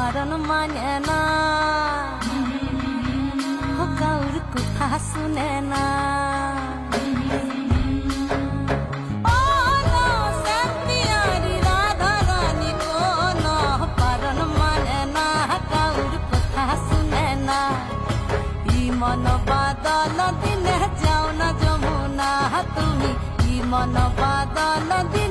পরন মানে না ও কাউর কথা শুনে না মন বাদল দিনে যাও না যমুনা তুমি ই মন বাদল দিনে